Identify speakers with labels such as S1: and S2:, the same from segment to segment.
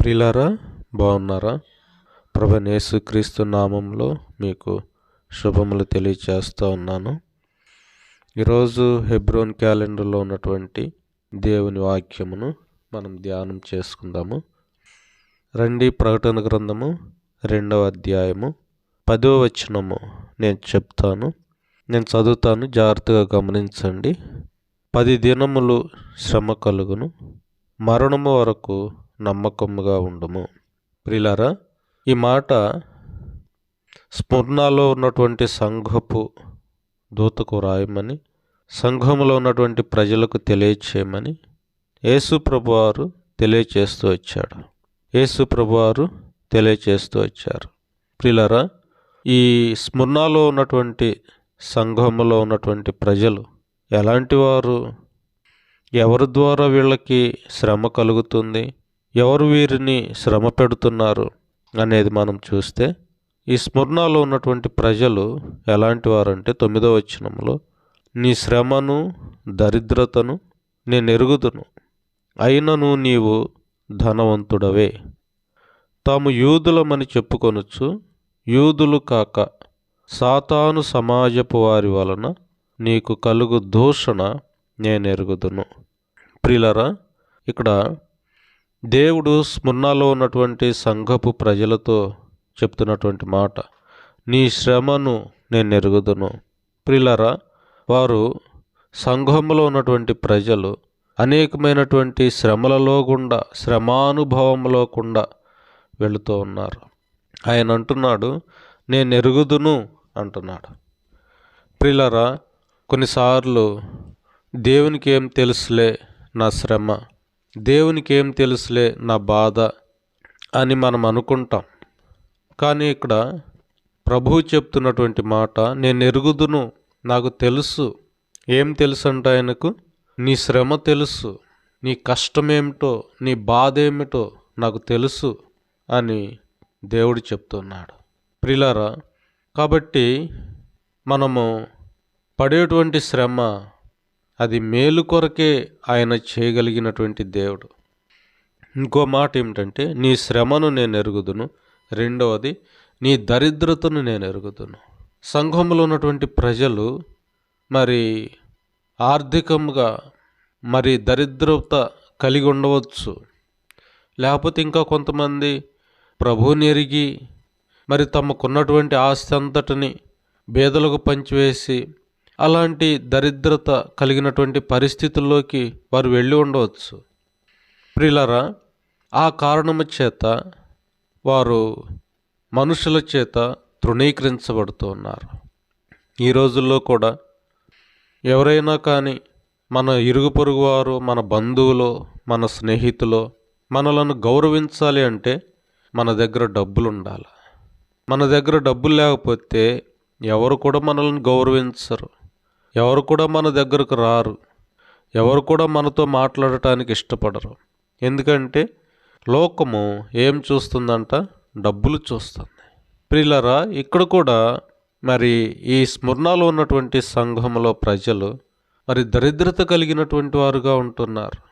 S1: ప్రిలారా బాగున్నారా? ప్రభనేసు క్రీస్తు నామంలో మీకు శుభములు తెలియచేస్తూ ఉన్నాను. ఈరోజు హెబ్రోన్ క్యాలెండర్లో ఉన్నటువంటి దేవుని వాక్యమును మనం ధ్యానం చేసుకుందాము. రండి ప్రకటన గ్రంథము రెండవ అధ్యాయము పదో వచనము నేను చెప్తాను. నేను చదువుతాను జాగ్రత్తగా గమనించండి. పది దినములు శ్రమ కలుగును. మరణము వరకు నమ్మకముగా ఉండము. ప్రిలారా ఈ మాట స్మరణలో ఉన్నటువంటి సంఘపు దూతకు రాయమని సంఘములో ఉన్నటువంటి ప్రజలకు తెలియచేయమని యేసు ప్రభువారు తెలియచేస్తూ వచ్చాడు. యేసు ప్రభువారు తెలియచేస్తూ వచ్చారు. ప్రిలరా ఈ స్మృణలో ఉన్నటువంటి సంఘములో ఉన్నటువంటి ప్రజలు ఎలాంటి వారు? ఎవరి ద్వారా వీళ్ళకి శ్రమ కలుగుతుంది? ఎవరు వీరిని శ్రమ పెడుతున్నారు అనేది మనం చూస్తే ఈ స్మరణలో ఉన్నటువంటి ప్రజలు ఎలాంటి వారంటే తొమ్మిదో వచనంలో నీ శ్రమను దరిద్రతను నేను ఎరుగుదును. అయినను నీవు ధనవంతుడవే. తాము యూదులమని చెప్పుకొనొచ్చు. యూదులు కాక సాతాను సమాజపు వారి వలన నీకు కలుగు దూషణ నేను ఎరుగుదును ప్రిలరా ఇక్కడ దేవుడు స్మున్నాలో ఉన్నటువంటి సంఘపు ప్రజలతో చెప్తున్నటువంటి మాట నీ శ్రమను నేను ఎరుగుదును. ప్రిలరా వారు సంఘంలో ఉన్నటువంటి ప్రజలు అనేకమైనటువంటి శ్రమలలో గుండా శ్రమానుభవంలో గుండా వెళుతూ ఉన్నారు. ఆయన అంటున్నాడు నేను ఎరుగుదును అంటున్నాడు. ప్రిలరా కొన్నిసార్లు దేవునికి ఏం తెలుసులే నా శ్రమ దేవునికి ఏం తెలుసులే నా బాధ అని మనం అనుకుంటాం. కానీ ఇక్కడ ప్రభువు చెప్తున్నటువంటి మాట నేను ఎరుగుదును నాకు తెలుసు. ఏం తెలుసు అంటే ఆయనకు? నీ శ్రమ తెలుసు నీ కష్టమేమిటో నీ బాధ ఏమిటో నాకు తెలుసు అని దేవుడు చెప్తున్నాడు. ప్రిలారా కాబట్టి మనము పడేటువంటి శ్రమ అది మేలు కొరకే ఆయన చేయగలిగినటువంటి దేవుడు. ఇంకో మాట ఏమిటంటే నీ శ్రమను నేను ఎరుగుదును. రెండవది నీ దరిద్రతను నేను ఎరుగుదును. సంఘంలో ఉన్నటువంటి ప్రజలు మరి ఆర్థికంగా మరి దరిద్రత కలిగి ఉండవచ్చు. లేకపోతే ఇంకా కొంతమంది ప్రభువుని ఎరిగి మరి తమకున్నటువంటి ఆస్తి అంతటిని బేదలకు పంచివేసి అలాంటి దరిద్రత కలిగినటువంటి పరిస్థితుల్లోకి వారు వెళ్ళి ఉండవచ్చు. ప్రిలరా ఆ కారణము చేత వారు మనుషుల చేత తృణీకరించబడుతూ ఉన్నారు ఈ రోజుల్లో కూడా ఎవరైనా కానీ మన ఇరుగు పొరుగు వారు మన బంధువులు మన స్నేహితులు మనలను గౌరవించాలి అంటే మన దగ్గర డబ్బులు ఉండాలి మన దగ్గర డబ్బులు లేకపోతే ఎవరు కూడా మనల్ని గౌరవించరు. ఎవరు కూడా మన దగ్గరకు రారు. ఎవరు కూడా మనతో మాట్లాడటానికి ఇష్టపడరు. ఎందుకంటే లోకము ఏం చూస్తుందంట? డబ్బులు చూస్తుంది. ప్రిలరా ఇక్కడ కూడా మరి ఈ స్మరణలో ఉన్నటువంటి సంఘంలో ప్రజలు మరి దరిద్రత కలిగినటువంటి వారుగా ఉంటున్నారు.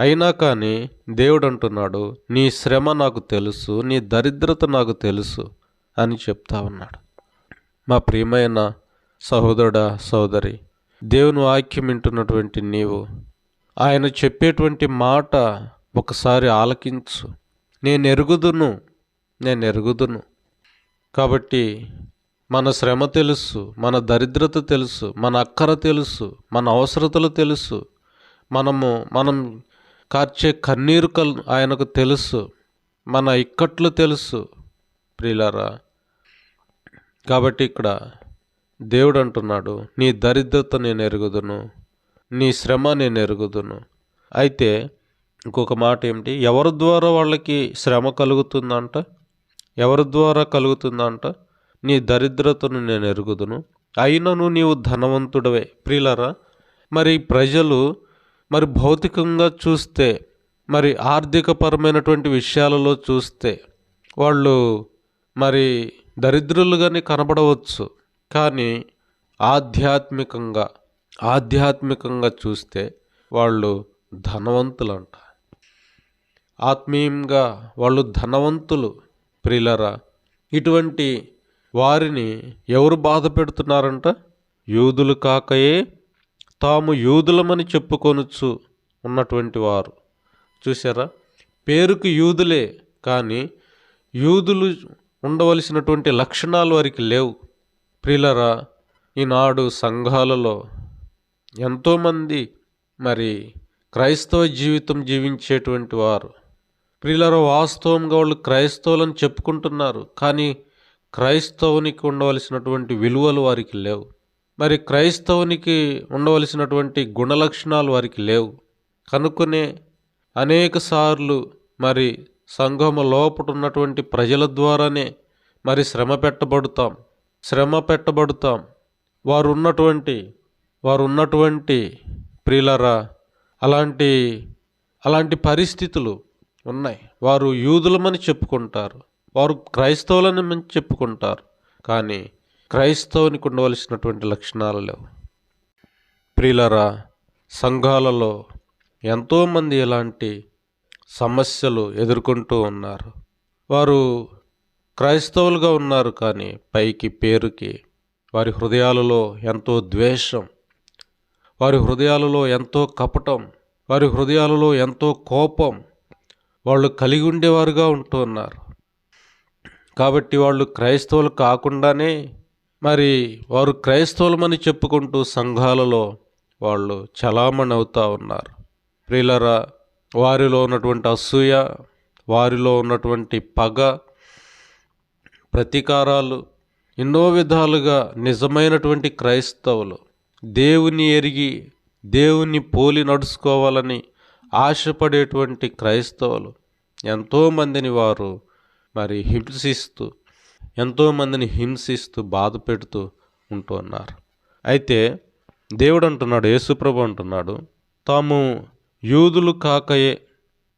S1: అయినా కానీ దేవుడు అంటున్నాడు నీ శ్రమ నాకు తెలుసు నీ దరిద్రత నాకు తెలుసు అని చెప్తా ఉన్నాడు. మా ప్రియమైన సహోదరుడా సహోదరి దేవుని వాక్యం వింటున్నటువంటి నీవు ఆయన చెప్పేటువంటి మాట ఒకసారి ఆలకించు. నేను ఎరుగుదును నేను ఎరుగుదును. కాబట్టి మన శ్రమ తెలుసు మన దరిద్రత తెలుసు మన అక్కర తెలుసు మన అవసరతలు తెలుసు. మనము మనం కార్చే కన్నీరు కల్ ఆయనకు తెలుసు మన ఇక్కట్లు తెలుసు ప్రియులారా. కాబట్టి ఇక్కడ దేవుడు అంటున్నాడు నీ దరిద్రత నేను ఎరుగుదును నీ శ్రమ నేను ఎరుగుదును. అయితే ఇంకొక మాట ఏమిటి? ఎవరి ద్వారా వాళ్ళకి శ్రమ కలుగుతుందంట? ఎవరి ద్వారా కలుగుతుందంట? నీ దరిద్రతను నేను ఎరుగుదును. అయినను నీవు ధనవంతుడవే. ప్రియులరా మరి ప్రజలు మరి భౌతికంగా చూస్తే మరి ఆర్థికపరమైనటువంటి విషయాలలో చూస్తే వాళ్ళు మరి దరిద్రులుగానే కనబడవచ్చు. కానీ ఆధ్యాత్మికంగా ఆధ్యాత్మికంగా చూస్తే వాళ్ళు ధనవంతులంట ఆత్మీయంగా వాళ్ళు ధనవంతులు ప్రిలరా. ఇటువంటి వారిని ఎవరు బాధ పెడుతున్నారంట? యూదులు కాకయే. తాము యూదులమని చెప్పుకొనొచ్చు ఉన్నటువంటి వారు. చూసారా పేరుకు యూదులే కానీ యూదులు ఉండవలసినటువంటి లక్షణాలు వారికి లేవు. ప్రిలరా ఈనాడు సంఘాలలో ఎంతోమంది మరి క్రైస్తవ జీవితం జీవించేటువంటి వారు. ప్రియులర వాస్తవంగా వాళ్ళు క్రైస్తవులను చెప్పుకుంటున్నారు కానీ క్రైస్తవునికి ఉండవలసినటువంటి విలువలు వారికి లేవు. మరి క్రైస్తవునికి ఉండవలసినటువంటి గుణలక్షణాలు వారికి లేవు. కనుక్కునే అనేక సార్లు మరి సంఘము లోపట ఉన్నటువంటి ప్రజల ద్వారానే మరి శ్రమ పెట్టబడుతాం. శ్రమ పెట్టబడుతాం. వారు ఉన్నటువంటి వారు ఉన్నటువంటి ప్రియులరా అలాంటి అలాంటి పరిస్థితులు ఉన్నాయి. వారు యూదులమని చెప్పుకుంటారు. వారు క్రైస్తవులని చెప్పుకుంటారు. కానీ క్రైస్తవునికి ఉండవలసినటువంటి లక్షణాలు లేవు. ప్రియులరా సంఘాలలో ఎంతోమంది ఇలాంటి సమస్యలు ఎదుర్కొంటూ ఉన్నారు. వారు క్రైస్తవులుగా ఉన్నారు కానీ పైకి పేరుకి వారి హృదయాలలో ఎంతో ద్వేషం వారి హృదయాలలో ఎంతో కపటం వారి హృదయాలలో ఎంతో కోపం. వాళ్ళు కలిగి ఉండేవారుగా ఉంటున్నారు కాబట్టి వాళ్ళు క్రైస్తవులు కాకుండానే మరి వారు క్రైస్తవులమని చెప్పుకుంటూ సంఘాలలో వాళ్ళు చలామణి అవుతూ ఉన్నారు. ప్రియులరా వారిలో ఉన్నటువంటి అసూయ వారిలో ఉన్నటువంటి పగ ప్రతీకారాలు ఎన్నో విధాలుగా నిజమైనటువంటి క్రైస్తవులు దేవుని ఎరిగి దేవుని పోలి నడుచుకోవాలని ఆశపడేటువంటి క్రైస్తవులు ఎంతోమందిని వారు మరి హింసిస్తూ ఎంతోమందిని హింసిస్తూ బాధ పెడుతూ ఉంటున్నారు అయితే దేవుడు అంటున్నాడు యేసుప్రభు అంటున్నాడు తాము యూదులు కాకయే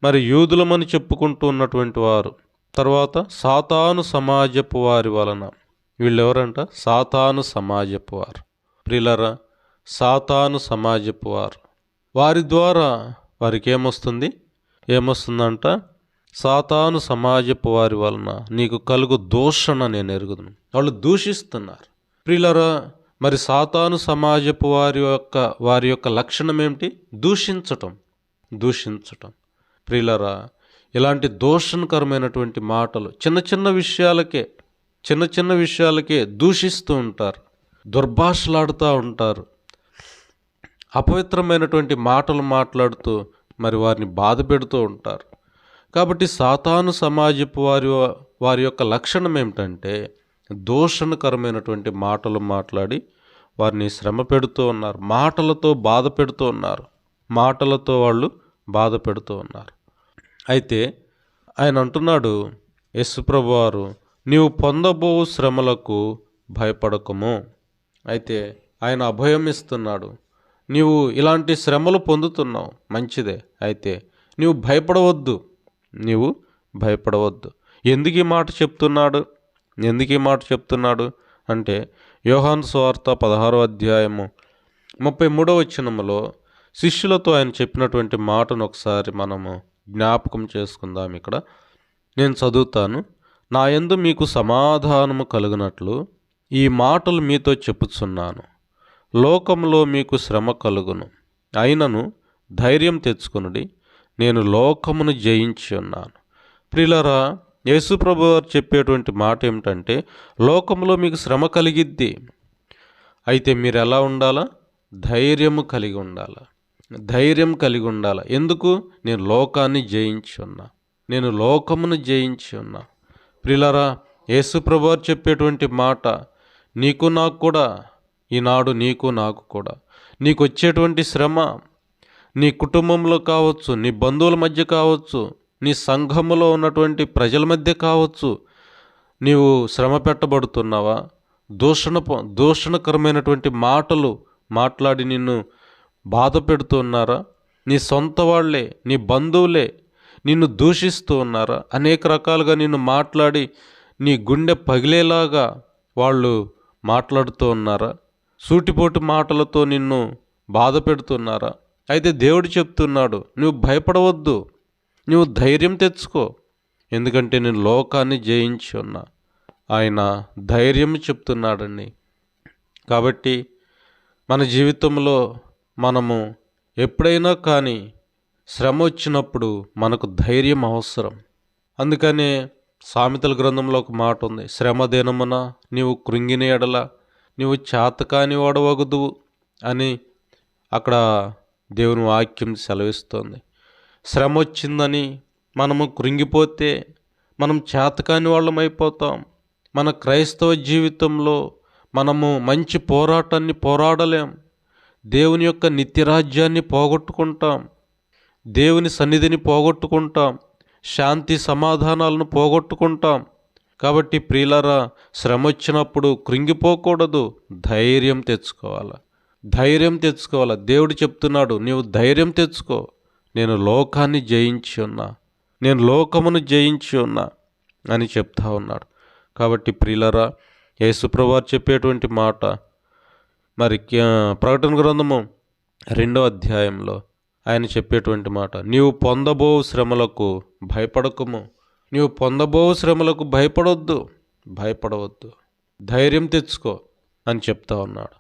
S1: మరి యూదులమని చెప్పుకుంటూ ఉన్నటువంటి వారు తర్వాత సాతాను సమాజపు వారి వలన. వీళ్ళెవరంట? సాతాను సమాజపు వారు. ప్రిలరా సాతాను సమాజపు వారు. వారి ద్వారా వారికి ఏమొస్తుంది? ఏమొస్తుందంట? సాతాను సమాజపు వారి వలన నీకు కలుగు దూషణ నేను ఎరుగుదును. వాళ్ళు దూషిస్తున్నారు. ప్రిలరా మరి సాతాను సమాజపు వారి యొక్క వారి యొక్క లక్షణం ఏమిటి? దూషించటం. దూషించటం. ప్రిలరా ఇలాంటి దోషణకరమైనటువంటి మాటలు చిన్న చిన్న విషయాలకే చిన్న చిన్న విషయాలకే దూషిస్తూ ఉంటారు దుర్భాషలాడుతూ ఉంటారు. అపవిత్రమైనటువంటి మాటలు మాట్లాడుతూ మరి వారిని బాధ పెడుతూ ఉంటారు. కాబట్టి సాతాను సమాజపు వారి వారి యొక్క లక్షణం ఏమిటంటే దోషణకరమైనటువంటి మాటలు మాట్లాడి వారిని శ్రమ పెడుతూ ఉన్నారు మాటలతో బాధ పెడుతూ ఉన్నారు మాటలతో వాళ్ళు బాధ పెడుతూ ఉన్నారు. అయితే ఆయన అంటున్నాడు యశుప్రభు వారు నీవు పొందబో శ్రమలకు భయపడకము. అయితే ఆయన అభయం ఇస్తున్నాడు నీవు ఇలాంటి శ్రమలు పొందుతున్నావు మంచిదే. అయితే నీవు భయపడవద్దు. నీవు భయపడవద్దు. ఎందుకు ఈ మాట చెప్తున్నాడు? ఎందుకు ఈ మాట చెప్తున్నాడు? అంటే యోహాన్ స్వార్త పదహారో అధ్యాయము ముప్పై మూడో వచనములో శిష్యులతో ఆయన చెప్పినటువంటి మాటను ఒకసారి మనము జ్ఞాపకం చేసుకుందాం ఇక్కడ. నేను చదువుతాను. నా యందు మీకు సమాధానము కలుగునట్లు ఈ మాటలు మీతో చెప్పుచున్నాను. లోకంలో మీకు శ్రమ కలుగును. అయినను ధైర్యం తెచ్చుకునుడి. నేను లోకమును జయించి ఉన్నాను. ప్రిలరా యేసుప్రభు వారు చెప్పేటువంటి మాట ఏమిటంటే లోకంలో మీకు శ్రమ కలిగిద్ది. అయితే మీరు ఎలా ఉండాలా? ధైర్యము కలిగి ఉండాలా? ధైర్యం కలిగి ఉండాలి. ఎందుకు? నేను లోకాన్ని జయించి ఉన్నా. నేను లోకమును జయించి ఉన్నా. ప్రిలరా యేసుప్రభు చెప్పేటువంటి మాట నీకు నాకు కూడా ఈనాడు నీకు నాకు కూడా. నీకు వచ్చేటువంటి శ్రమ నీ కుటుంబంలో కావచ్చు నీ బంధువుల మధ్య కావచ్చు నీ సంఘములో ఉన్నటువంటి ప్రజల మధ్య కావచ్చు నీవు శ్రమ పెట్టబడుతున్నావా? దూషణ దూషణకరమైనటువంటి మాటలు మాట్లాడి నిన్ను బాధ పెడుతున్నారా నీ సొంత వాళ్ళే నీ బంధువులే నిన్ను దూషిస్తూ ఉన్నారా? అనేక రకాలుగా నిన్ను మాట్లాడి నీ గుండె పగిలేలాగా వాళ్ళు మాట్లాడుతూ ఉన్నారా? సూటిపోటు మాటలతో నిన్ను బాధ పెడుతున్నారా అయితే దేవుడు చెప్తున్నాడు నువ్వు భయపడవద్దు నువ్వు ధైర్యం తెచ్చుకో ఎందుకంటే నేను లోకాన్ని జయించి ఉన్నా. ఆయన ధైర్యం చెప్తున్నాడండి. కాబట్టి మన జీవితంలో మనము ఎప్పుడైనా కానీ శ్రమ వచ్చినప్పుడు మనకు ధైర్యం అవసరం. అందుకనే సామెతల గ్రంథంలో ఒక మాట ఉంది శ్రమ దినమున నీవు కృంగిన ఎడల నీవు చేతకాని వాడవగదు అని అక్కడ దేవుని వాక్యం సెలవిస్తోంది. శ్రమ వచ్చిందని మనము కృంగిపోతే మనం చేతకాని వాళ్ళం అయిపోతాం. మన క్రైస్తవ జీవితంలో మనము మంచి పోరాటాన్ని పోరాడలేం. దేవుని యొక్క నిత్యరాజ్యాన్ని పోగొట్టుకుంటాం. దేవుని సన్నిధిని పోగొట్టుకుంటాం. శాంతి సమాధానాలను పోగొట్టుకుంటాం. కాబట్టి ప్రియులరా శ్రమ వచ్చినప్పుడు కృంగిపోకూడదు. ధైర్యం తెచ్చుకోవాలి. ధైర్యం తెచ్చుకోవాలి. దేవుడు చెప్తున్నాడు నీవు ధైర్యం తెచ్చుకో. నేను లోకాన్ని జయించి ఉన్నా. నేను లోకమును జయించి ఉన్నా. అని చెప్తా ఉన్నాడు. కాబట్టి ప్రియులరా యేసుప్రభువారు చెప్పేటువంటి మాట మరి ప్రకటన గ్రంథము రెండో అధ్యాయంలో ఆయన చెప్పేటువంటి మాట నీవు పొందబో శ్రమలకు భయపడకము. నీవు పొందబో శ్రమలకు భయపడవద్దు భయపడవద్దు. ధైర్యం తెచ్చుకో. అని చెప్తా ఉన్నాడు.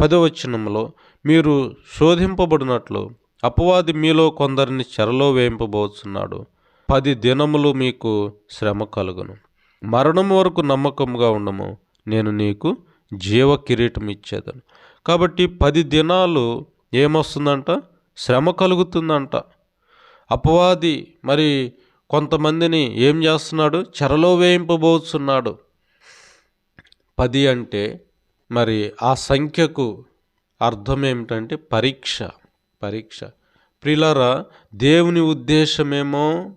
S1: పదవచనంలో మీరు శోధింపబడినట్లు అపవాది మీలో కొందరిని చెరలో వేయింపబోతున్నాడు పది దినములు మీకు శ్రమ కలుగును. మరణం వరకు నమ్మకంగా ఉండము. నేను నీకు జీవ కిరీటం ఇచ్చేదని కాబట్టి పది దినాలు ఏమొస్తుందంట? శ్రమ కలుగుతుందంట. అపవాది మరి కొంతమందిని ఏం చేస్తున్నాడు? చెరలో వేయింపబోతున్నాడు. పది అంటే మరి ఆ సంఖ్యకు అర్థం ఏమిటంటే పరీక్ష పరీక్ష. ప్రిలరా దేవుని ఉద్దేశమేమో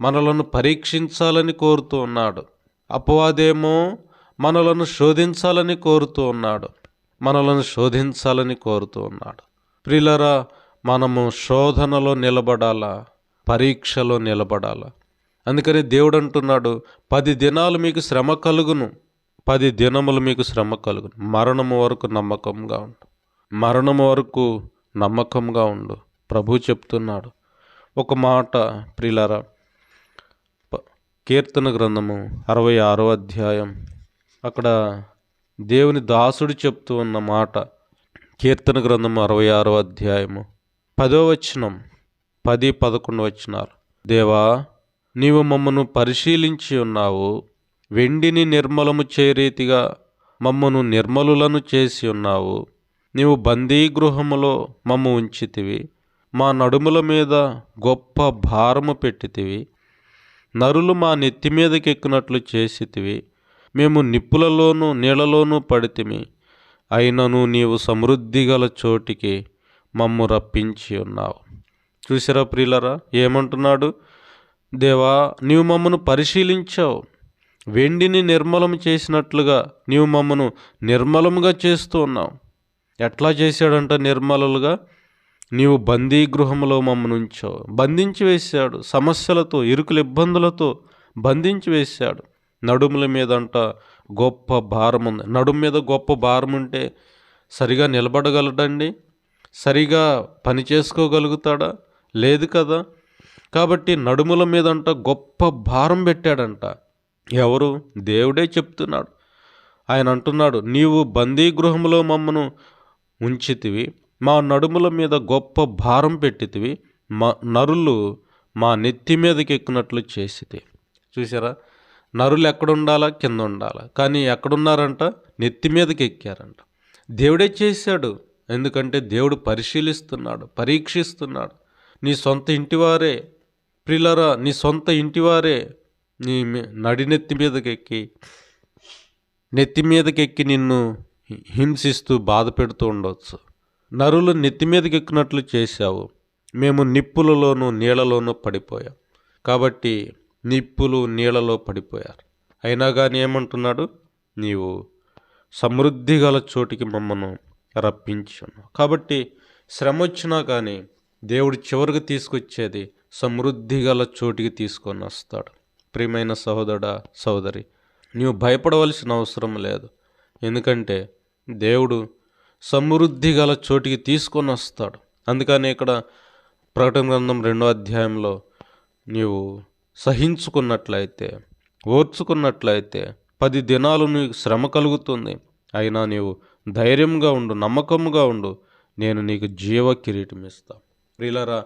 S1: మనలను పరీక్షించాలని కోరుతూ ఉన్నాడు. అపవాదేమో మనలను శోధించాలని కోరుతూ ఉన్నాడు. మనలను శోధించాలని కోరుతూ ఉన్నాడు. ప్రిలరా మనము శోధనలో నిలబడాలా? పరీక్షలో నిలబడాలా? అందుకని దేవుడు అంటున్నాడు పది దినాలు మీకు శ్రమ కలుగును. పది దినములు మీకు శ్రమ కలుగును. మరణము వరకు నమ్మకంగా ఉండు. మరణము వరకు నమ్మకంగా ఉండు. ప్రభు చెప్తున్నాడు. ఒక మాట ప్రిలరా. కీర్తన గ్రంథము అరవై ఆరో అధ్యాయం అక్కడ దేవుని దాసుడు చెప్తూ ఉన్న మాట కీర్తన గ్రంథము అరవై ఆరో అధ్యాయము. పదో వచనం పది పదకొండు వచనాలు. దేవా నీవు మమ్మను పరిశీలించి ఉన్నావు వెండిని నిర్మలము చేరీతిగా మమ్మను నిర్మలులను చేసి ఉన్నావు. నీవు బందీ గృహములో మమ్ము ఉంచితివి మా నడుముల మీద గొప్ప భారము పెట్టితివి నరులు మా నెత్తి మీదకెక్కినట్లు చేసితివి. మేము నిప్పులలోనూ నీళ్ళలోనూ పడితిమి. అయినను నీవు సమృద్ధి గల చోటికి మమ్ము రప్పించి ఉన్నావు. చూసారా ప్రియులరా ఏమంటున్నాడు? దేవా నీవు మమ్మను పరిశీలించావు. వెండిని నిర్మలం చేసినట్లుగా నీవు మమ్మను నిర్మలముగా చేస్తూ ఉన్నావు. ఎట్లా చేశాడంట నిర్మలుగా నీవు బందీ గృహంలో మమ్మను ఉంచావు బంధించి వేశాడు. సమస్యలతో ఇరుకుల ఇబ్బందులతో బంధించి వేశాడు. నడుముల మీదంట గొప్ప భారం ఉంది. నడుము మీద గొప్ప భారం ఉంటే సరిగా నిలబడగలడండి? సరిగా పని చేసుకోగలుగుతాడా? లేదు కదా? కాబట్టి నడుముల మీదంట గొప్ప భారం పెట్టాడంట. ఎవరు? దేవుడే చెప్తున్నాడు. ఆయన అంటున్నాడు నీవు బందీ గృహంలో మమ్మను ఉంచితివి మా నడుముల మీద గొప్ప భారం పెట్టితివి మా నరులు మా నెత్తి మీదకి ఎక్కినట్లు చేసితే చూసారా నరులు ఎక్కడుండాలా? కింద ఉండాలా కానీ ఎక్కడున్నారంట? నెత్తి మీదకి ఎక్కారంట. దేవుడే చేశాడు. ఎందుకంటే దేవుడు పరిశీలిస్తున్నాడు పరీక్షిస్తున్నాడు. నీ సొంత ఇంటివారే ప్రిలరా నీ సొంత ఇంటివారే నీ నడినెత్తి మీదకి ఎక్కి నెత్తి మీదకి ఎక్కి నిన్ను హింసిస్తూ బాధ పెడుతూ ఉండవచ్చు నరులు నెత్తి మీదకి ఎక్కినట్లు చేశావు. మేము నిప్పులలోనూ నీళ్ళలోనూ పడిపోయాం. కాబట్టి నిప్పులు నీళ్ళలో పడిపోయారు. అయినా కానీ ఏమంటున్నాడు? నీవు సమృద్ధి గల చోటికి మమ్మను రప్పించున్నావు కాబట్టి శ్రమ వచ్చినా కానీ దేవుడు చివరికి తీసుకొచ్చేది సమృద్ధి గల చోటికి తీసుకొని వస్తాడు. ప్రియమైన సహోదరుడా సహోదరి నీవు భయపడవలసిన అవసరం లేదు. ఎందుకంటే దేవుడు సమృద్ధి గల చోటికి తీసుకొని వస్తాడు. అందుకని ఇక్కడ ప్రకటన గ్రంథం రెండో అధ్యాయంలో నీవు సహించుకున్నట్లయితే ఓర్చుకున్నట్లయితే పది దినాలు నీకు శ్రమ కలుగుతుంది. అయినా నీవు ధైర్యంగా ఉండు నమ్మకంగా ఉండు. నేను నీకు జీవ కిరీటం ఇస్తా ప్రిలరా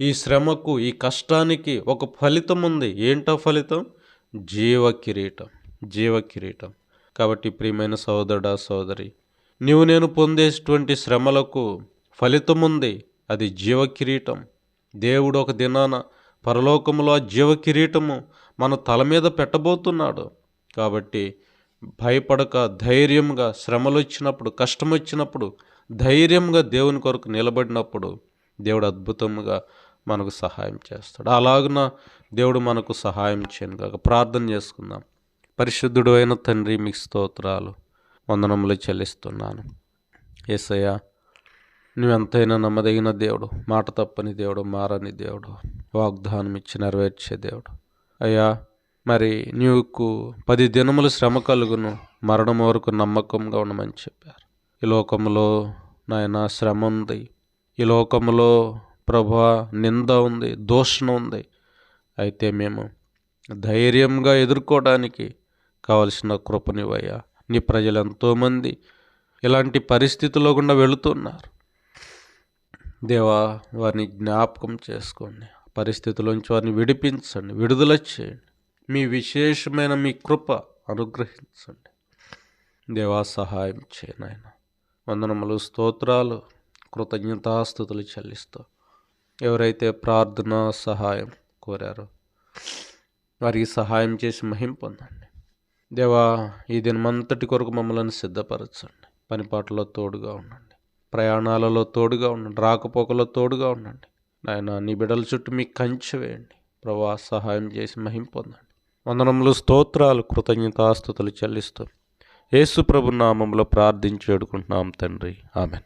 S1: ఈ శ్రమకు ఈ కష్టానికి ఒక ఫలితం ఉంది. ఏంటో ఫలితం? జీవ కిరీటం జీవ కిరీటం. కాబట్టి ప్రియమైన సోదరుడా సోదరి నీవు నేను పొందేటువంటి శ్రమలకు ఫలితం ఉంది. అది జీవ కిరీటం. దేవుడు ఒక దినాన పరలోకములో జీవ కిరీటము మన తల మీద పెట్టబోతున్నాడు. కాబట్టి భయపడక ధైర్యంగా శ్రమలు వచ్చినప్పుడు కష్టం వచ్చినప్పుడు ధైర్యంగా దేవుని కొరకు నిలబడినప్పుడు దేవుడు అద్భుతంగా మనకు సహాయం చేస్తాడు. అలాగున దేవుడు మనకు సహాయం చేయను కాక ప్రార్థన చేసుకుందాం. పరిశుద్ధుడు అయిన తండ్రి మీకు స్తోత్రాలు. వందనములు చెల్లిస్తున్నాను. ఏసయ్య నువ్వెంతైనా నమ్మదగిన దేవుడు మాట తప్పని దేవుడు మారని దేవుడు వాగ్దానం ఇచ్చి నెరవేర్చే దేవుడు. అయ్యా మరి నీకు పది దినములు శ్రమ కలుగును మరణం వరకు నమ్మకంగా ఉండమని చెప్పారు. ఈ లోకంలో నాయన శ్రమ ఉంది. ఈ లోకంలో ప్రభా నింద ఉంది దూషణ ఉంది. అయితే మేము ధైర్యంగా ఎదుర్కోవడానికి కావలసిన కృపనివయ్యా నీ ప్రజలు ఎంతోమంది ఇలాంటి పరిస్థితుల్లో గుండా వెళుతున్నారు. దేవా వారిని జ్ఞాపకం చేసుకోండి. పరిస్థితుల్లోంచి వారిని విడిపించండి. విడుదల చేయండి. మీ విశేషమైన మీ కృప అనుగ్రహించండి. దేవా సహాయం చేయనాయన వందనములు స్తోత్రాలు కృతజ్ఞతాస్థుతులు చెల్లిస్తూ ఎవరైతే ప్రార్థన సహాయం కోరారో వారికి సహాయం చేసి మహిం పొందండి. దేవా ఈ దినమంతటి కొరకు మమ్మల్ని సిద్ధపరచండి. పనిపాట్లలో తోడుగా ఉండండి. ప్రయాణాలలో తోడుగా ఉండండి రాకపోకలో తోడుగా ఉండండి. నాయన నీ బిడల చుట్టూ మీకు కంచె వేయండి. ప్రభా సహాయం చేసి మహింపొందండి వందనములు స్తోత్రాలు కృతజ్ఞతాస్థుతులు చెల్లిస్తూ యేసు ప్రభు నామంలో ప్రార్థించి వేడుకుంటున్నాం తండ్రి. ఆమెన్.